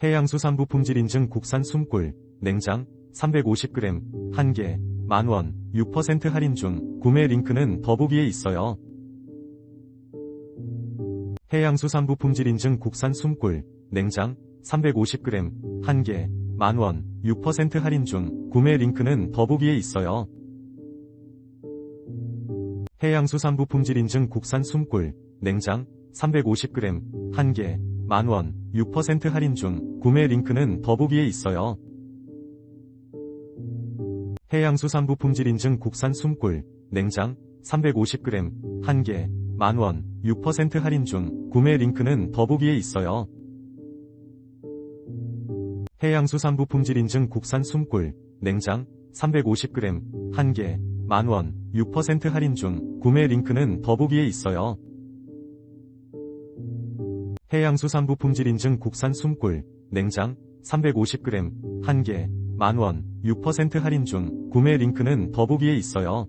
해양수산부 품질 인증 국산 숨꿀, 냉장, 350g, 1개, 만원, 6% 할인 중, 구매 링크는 더보기에 있어요. 해양수산부 품질 인증 국산 숨꿀, 냉장, 350g, 1개, 만원, 6% 할인 중, 구매 링크는 더보기에 있어요. 해양수산부 품질 인증 국산 숨꿀, 냉장, 350g, 1개, 만원, 6% 할인 중, 구매 링크는 더보기에 있어요. 해양수산부 품질 인증 국산 숨꿀, 냉장, 350g, 1개, 만원, 6% 할인 중, 구매 링크는 더보기에 있어요. 해양수산부 품질 인증 국산 숨꿀, 냉장, 350g, 1개, 만원, 6% 할인 중, 구매 링크는 더보기에 있어요. 해양수산부 품질 인증 국산 숨꿀, 냉장, 350g, 1개, 만원, 6% 할인 중, 구매 링크는 더보기에 있어요.